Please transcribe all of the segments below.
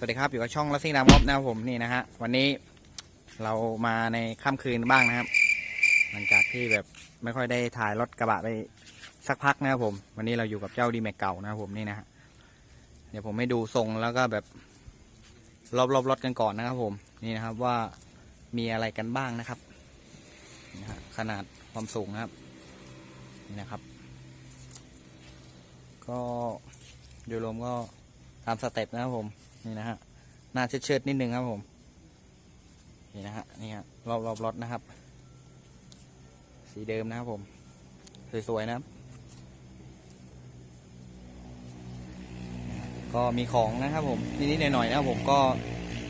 สวัสดีครับอยู่กับช่องลัสซี่นามอบนะครับผมนี่นะฮะวันนี้เรามาในค่ำคืนบ้างนะครับ หลังจากที่แบบไม่ค่อยได้ถ่ายรถกระบะไปสักพักนะครับผม วันนี้เราอยู่กับเจ้าดีแม็กเก่านะครับผมนี่นะฮะเดี๋ยวผมให้ดูทรงแล้วก็แบบรอบๆรถกันก่อนนะครับผมนี่นะครับว่ามีอะไรกันบ้างนะครับนี่นะฮะขนาดความสูงนะครับนี่นะครับ ก็โดยรวมก็ตามสเต็ปนะครับผม นี่นะฮะหน้าเชิดๆนิดนึงครับผม นี่นะฮะนี่ฮะรอบรอบรถนะครับ สีเดิมนะครับผม สวยๆนะครับ ก็มีของนะครับผมนิดๆหน่อยๆนะครับผมก็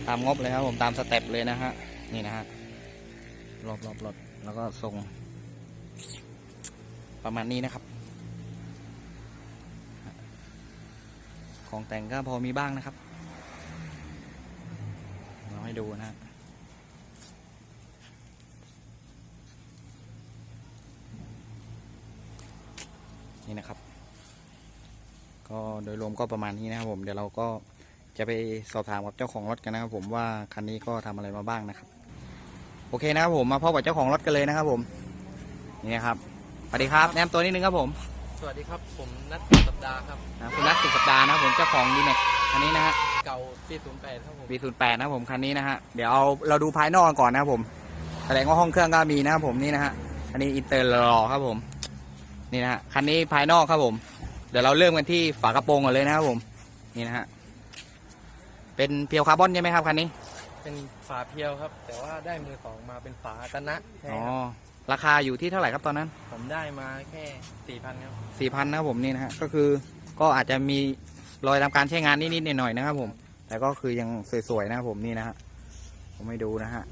ตามงบเลยครับผมตามสเต็ปเลยนะฮะนี่นะฮะรอบรอบรถแล้วก็ทรงประมาณนี้นะครับ ของแต่งก็พอมีบ้างนะครับ ดูนะฮะนี่นะครับ ก็โดยรวมก็ประมาณนี้นะครับผมเดี๋ยวเราก็จะไปสอบถามกับเจ้าของรถกันนะครับ ผมว่าคันนี้ก็ทำอะไรมาบ้างนะครับ โอเคนะครับผมมาพบกับเจ้าของรถกันเลยนะครับ ผมนี่นะครับสวัสดีครับแนะนำตัวนิดนึงครับผม สวัสดีครับผมนัทสัปดาห์ครับนะคุณนัทสุขสัปดาห์นะครับผมเจ้าของดีแม็ก คันนี้นะฮะเก่า408ครับผม V08 นะครับผมคันนี้นะฮะเดี๋ยวเอาเราดูภายนอกก่อนนะครับผมแสดงว่าห้องเครื่องก็มีนะครับผมนี่นะฮะอันนี้อินเตอร์รอครับผม นี่นะฮะคันนี้ภายนอกครับผม เดี๋ยวเราเริ่มกันที่ฝากระโปรงก่อนเลยนะครับผม นี่นะฮะเป็นเพียวคาร์บอนใช่ไหมครับคันนี้ เป็นฝาเพียวครับ แต่ว่าได้มือสองมาเป็นฝาตะนะแท้อ๋อครับราคาอยู่ที่เท่าไหร่ครับตอนนั้นผมได้มาแค่4,000ครับสี่พันนะครับผมนี่นะฮะก็คือก็อาจจะมี รอยทำการใช้งานนิดๆหน่อยๆนะครับ ผม แต่ก็คือยังสวยๆนะครับผมนี่นะฮะผมไม่ดูนะฮะ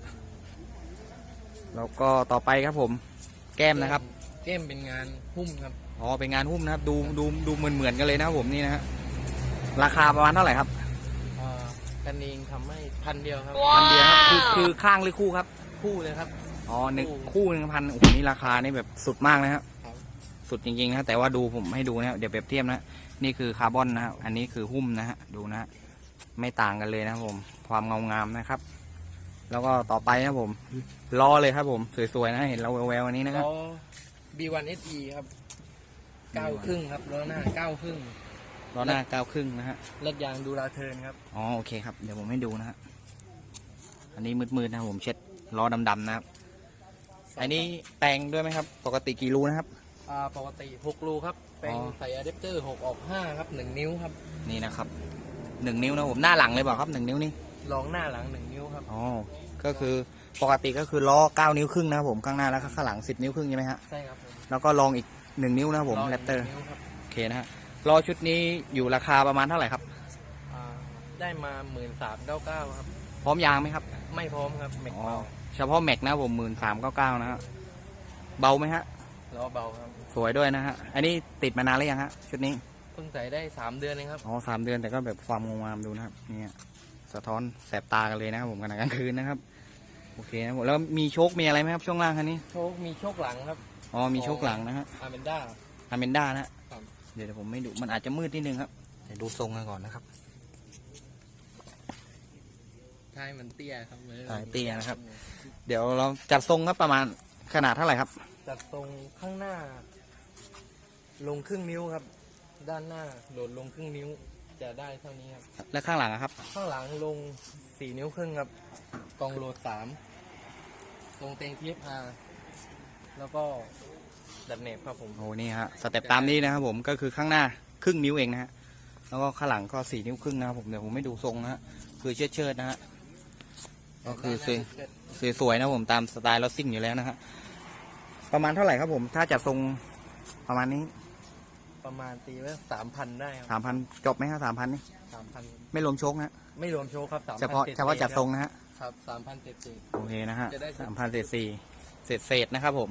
แล้วก็ต่อไปครับผม แก้มนะครับ แก้มเป็นงานหุ้มครับอ๋อเป็นงานหุ้มนะครับ ดูดูดูเหมือนเหมือนๆกันเลยนะครับผมนี่นะฮะราคาประมาณเท่าไหร่ครับอ่ากันเองทำให้พันเดียวครับพันเดียวครับคือคือข้างหรือคู่ครับ คู่เลยครับ อ๋อหนึ่งคู่คู่หนึ่งพันโอ้โหนี่ราคานี่แบบสุดมากนะครับครับ สุดจริงๆนะแต่ว่าดูผมให้ดูนะครับเดี๋ยวเปรียบเทียบนะนี่คือคาร์บอนนะครับอันนี้คือหุ้มนะฮะดูนะฮะไม่ต่างกันเลยนะครับผมความเงางามนะครับ แล้วก็ต่อไปนะครับผมล้อเลยครับผมสวยๆนะเห็นเราแววๆอันนี้นะครับล้อ B1 SE ครับเก้าครึ่งครับล้อหน้าเก้าครึ่งล้อหน้าเก้าครึ่งนะฮะรถยางดูลาเทิร์นครับอ๋อโอเคครับเดี๋ยวผมให้ดูนะฮะอันนี้มืดๆนะครับผมเช็ดล้อดำๆนะครับอันนี้แต่งด้วยไหมครับ ปกติกี่รูนะครับ อ่าปกติ 6 รูครับเป็นอ๋อ ใส่อะแดปเตอร์ 6 ออก 5 ครับ 1 นิ้วครับนี่นะครับหนึ่งนิ้วนะผมหน้าหลังเลยเปล่าครับหนึ่งนิ้วนี่รองหน้าหลัง 1 นิ้วครับ อ๋อก็คือปกติก็คือล้อเก้านิ้วครึ่งนะครับผมข้างหน้าแล้วก็ข้างหลังสิบนิ้วครึ่งใช่ไหมฮะใช่ครับผมแล้วก็ลองอีกหนึ่งนิ้วนะครับผมงแรปเตอร์นิ้วครับโอเคนะฮะล้อชุดนี้อยู่ราคาประมาณเท่าไหร่ครับ อ่าได้มาหมื่นสามเก้าเก้าครับ พร้อมยางไหมครับไม่พร้อมครับเม็กอ๋อเบาเฉพาะแม็กนะครับผมหมื่นสามเก้าเก้านะฮะเบาไหมฮะ ล้อเบาครับสวยด้วยนะฮะ อันนี้ติดมานานหรือยังฮะ ชุดนี้ เพิ่งใส่ได้สามเดือนเองครับ อ๋อสามเดือนแต่ก็แบบความงงามดูนะครับ เนี่ย สะท้อนแสบตากันเลยนะครับผมขณะกลางคืนนะครับ โอเคนะผมแล้วมีโชคมีอะไรไหมครับช่วงล่างคันนี้ โชคมีโชคหลังครับอ๋อมีโชคหลังนะฮะอาเมนด้า อาเมนด้านะฮะครับ เดี๋ยวผมไม่ดูมันอาจจะมืดนิดนึงครับเดี๋ยวดูทรงกันก่อนนะครับใช่มันเตี้ยครับมือใช่เตี้ยนะครับ เดี๋ยวเราจัดทรงครับประมาณขนาดเท่าไหร่ครับ จัดตรงข้างหน้า ลงครึ่งนิ้วครับ ด้านหน้าโหลดลงครึ่งนิ้วจะได้เท่านี้ครับ และข้างหลังอะครับ ข้างหลังลงสี่นิ้วครึ่งครับกองโหลดสามลงเต็งทีฟอาแล้วก็ดัดเนบครับผม โอ้นี่ฮะสเต็ปตามนี้นะครับผมก็คือข้างหน้าครึ่งนิ้วเองนะฮะแล้วก็ข้างหลังก็สี่นิ้วครึ่งนะครับผมเดี๋ยวผมไม่ดูทรงนะฮะคือเชิดเชิดๆนะฮะก็คือสวยสวยๆนะผมตามสไตล์รถซิ่งอยู่แล้วนะฮะ ประมาณเท่าไหร่ครับผม ถ้าจัดทรงประมาณนี้ประมาณตีไว้สามพันได้ครับสามพันจบไหมครับสามพันนี่สามพันไม่รวมโชคนะฮะไม่รวมโชว์ครับสามเฉพาะเฉพาะจัดทรงนะฮะ ครับสามพันเจ็ดสิบ โอเคนะฮะจะได้ สามพันเศษสี่เศษเศษนะครับผม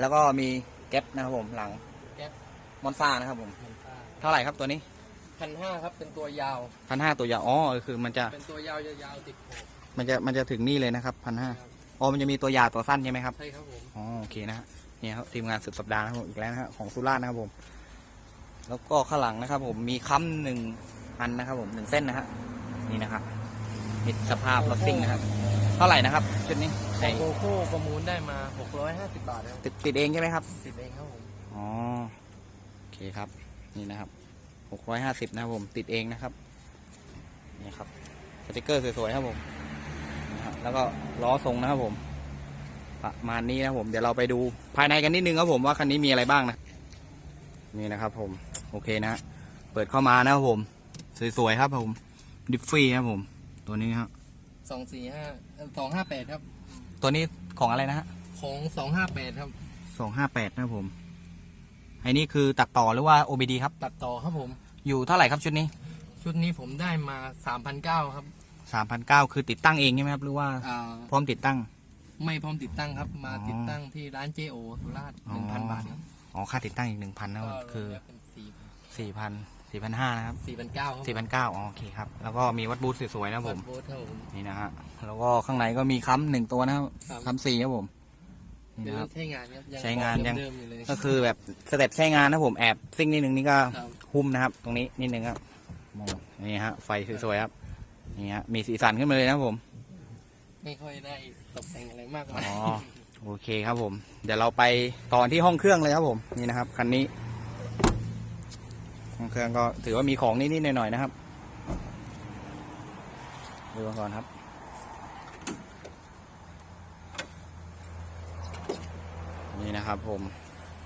แล้วก็มีแก๊ปนะครับผมหลังแก๊ปมอนซ่านะครับผม เท่าไหร่ครับตัวนี้พันห้าครับเป็นตัวยาว พันห้าตัวยาวอ๋อเออคือมันจะเป็นตัวยาวยาวๆติดโขบมันจะมันจะถึงนี่เลยนะครับพันห้า อ๋อมันจะมีตัวยาวตัวสั้นใช่ไหมครับ ใช่ครับผม อ๋อโอเคนะฮะเนี่ยครับทีมงานสุดสัปดาห์นะครับผมอีกแล้วนะฮะของสุราษฎร์นะครับผม แล้วก็ข้างหลังนะครับ ผมมีค้ำหนึ่งอันนะครับ ผมหนึ่งเส้นนะฮะนี่นะครับมิดสภาพรถซิ่งนะครับ เท่าไหร่นะครับชุดนี้แต่โกโก้ประมูลได้มา 650 บาทครับติดติดเองใช่ไหมครับ ติดเองครับผม อ๋อโอเคครับ นี่นะครับหกร้อยห้าสิบนะครับผมติดเองนะครับนี่ครับสติกเกอร์สวยๆครับผมนะครับ แล้วก็ล้อทรงนะครับผมประมาณนี้นะครับผมเดี๋ยวเราไปดูภายในกันนิดนึงครับผมว่าคันนี้มีอะไรบ้างนะนี่นะครับผมโอเคนะเปิดเข้ามานะครับผม สวยๆครับผมดิฟฟี่ครับผม ตัวนี้ครับ245 258ครับ ตัวนี้ของอะไรนะฮะของ258ครับสองห้าแปดนะครับผมไอ้นี่คือตัดต่อหรือว่า OBD ครับ ตัดต่อครับผม อยู่เท่าไหร่ครับชุดนี้ ชุดนี้ผมได้มา3,900ครับ สามพันเก้าคือติดตั้งเองใช่ไหมครับหรือว่าอ่าพร้อมติดตั้ง ไม่พร้อมติดตั้งครับ มาอ๋อติดตั้งที่ร้าน JO สุราษฎร์อ๋อ1,000บาทครับอ๋อค่าติดตั้งอีกหนึ่งพันนะครับก็คือรวมแล้วเป็นสี่สี่พันสี่พันห้านะครับ4,900ครับสี่พันเก้าอ๋อโอเคครับ แล้วก็มีวัดบูธสวยๆนะครับผม โบทครับผม นี่นะฮะ แล้วก็ข้างในก็มีค้ำหนึ่งตัวนะครับครับ ค้ำสี่ครับผมนี่เดี๋ยวนะครับ ใช้งานครับยังใช้งานยัง เดิมๆอยู่เลย ก็คือแบบสเต็ปใช้งานนะครับผมแอบซิ่งนิดนึงนี่ก็ครับ หุ้มนะครับ ตรงนี้นิดนึงครับมองนี่ฮะไฟสวยๆครับ นี่ฮะมีสีสันขึ้นมาเลยนะครับผม ไม่ค่อยได้ตกแต่งอะไรมากมายอ๋อ โอเคครับผม เดี๋ยวเราไปตอนที่ห้องเครื่องเลยครับผม นี่นะครับคันนี้ ห้องเครื่องก็ถือว่ามีของนิดๆหน่อยๆนะครับ ดูกันก่อนครับ นี่นะครับผม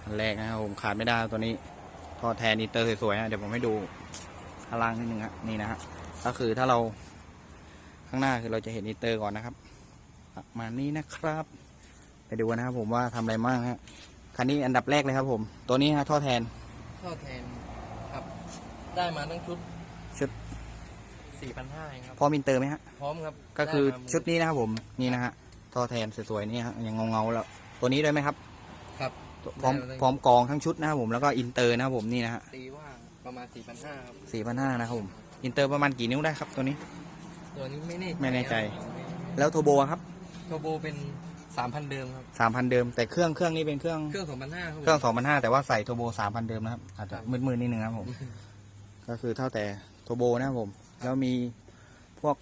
อันแรกนะครับผมขาดไม่ได้ตัวนี้ทอแทนอินเตอร์สวยๆนะเดี๋ยวผมให้ดูข้างล่างนิดนึงครับนี่นะฮะก็คือถ้าเรา ข้างหน้าคือเราจะเห็นอินเตอร์ก่อนนะครับประมาณนี้นะครับ ไปดูกันนะครับผมว่าทำอะไรบ้างฮะคันนี้อันดับแรกเลยครับผม ตัวนี้ฮะท่อแทน ท่อแทนครับ ได้มาทั้งชุดชุด4,500เองครับ พร้อมอินเตอร์ไหมฮะ พร้อมครับ ก็คือไมาชุดนี้นะครับผม นี่นะฮะ ท่อแทนสวยๆนี่ฮะยังเงาๆแล้ว ตัวนี้ด้วยไหมครับ ครับ พร้อมได้มาทั้งพร้อมกองทั้งชุดนะครับผม แล้วก็อินเตอร์นะครับผมนี่นะฮะตีว่าประมาณ4,500ครับสี่พันห้านะครับผม อินเตอร์ประมาณกี่นิ้วได้ครับตัวนี้ ตัวนี้ไม่แน่ใจไม่แน่ใจครับแล้วโทโบครับโทโบเป็น3,000เดิมครับสามพันเดิมแต่เครื่องเครื่องนี้เป็นเครื่องเครื่อง2,500ครับผมเครื่องสองพันห้าแต่ว่าใส่โทโบสามพันเดิมนะครับอาจจะครับมืดๆนิดนึงนะครับผม ก็คือเท่าแต่โทโบนะครับผม แล้วมีพวก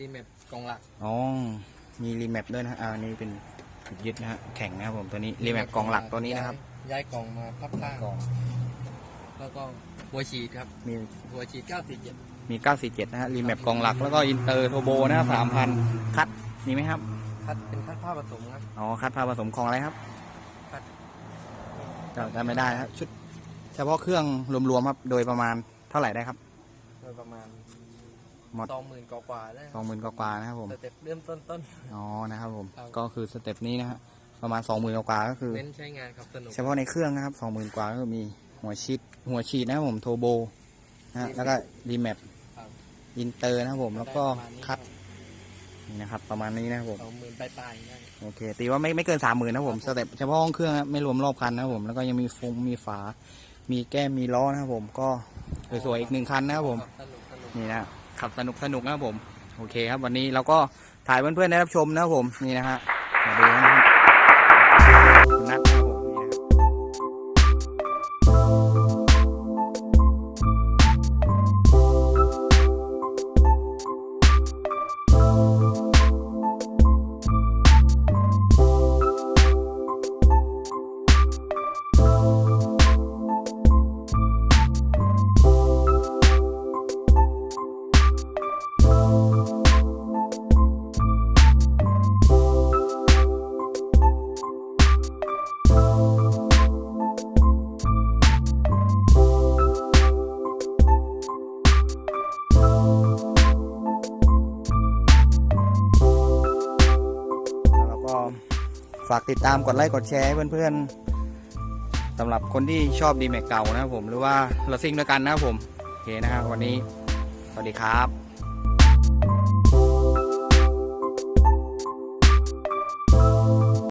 รีแมปกล่องหลักอ๋อมีรีแมปด้วยนะฮะอ่านี่เป็นยึดนะฮะแข่งนะครับผมตัวนี้รีแมปกองหลักตัวนี้นะครับ ย้ายกล่องมาพับข้างกองแล้วก็หัวฉีดครับ มีหัวฉีด947 มี 947 นะฮะ รีแมปกองหลัก แล้วก็อินเตอร์โทโบนะสามพันคัดมีไหมครับ คัดเป็นคัดผ้าผสมครับ อ๋อ คัดพาผสมของอะไรครับคัดจำจำไม่ได้นะครับ ชุด เฉพาะเครื่องรวมๆครับ โดยประมาณเท่าไหร่ได้ครับ โดยประมาณหมดสองหมื่นกว่าๆได้สองหมื่นกว่าๆนะครับผม สเต็ปเริ่มต้นต้นอ๋อ นะครับผมครับก็คือสเต็ปนี้นะฮะ ประมาณสองหมื่นกว่าๆก็คือเน้นใช้งานครับสนุก เฉพาะในเครื่องนะครับสองหมื่นกว่าก็มีหัวชีดหัวฉีดนะครับผม โทโบนะฮะแล้วก็รีแมปครับ อินเตอร์นะครับผมแล้วก็ได้ประมาณนี้คัดนี่นะครับ ประมาณนี้นะครับผมสองหมื่นปลายๆได้โอเค ตีว่าไม่ไม่เกินสามหมื่นนะครับผมสเต็ปเฉพาะห้องเครื่องนะไม่รวมรอบคันนะครับผมแล้วก็ยังมีฟงมีฝา มีแก้มมีล้อนะครับผมก็สวยๆอีกหนึ่งคันนะครับผม สนุกสนุกนี่นะขับสนุกสนุกนะครับผม โอเคครับ วันนี้เราก็ถ่ายเพื่อนๆได้รับชมนะครับผมนี่นะฮะ ฝากติดตามกดไลค์กดแชร์ให้เพื่อนๆสำหรับคนที่ชอบดีแม็กเก่านะครับผมหรือว่าเราซิ่งด้วยกันนะครับผมโอเคนะครับวันนี้สวัสดีครับ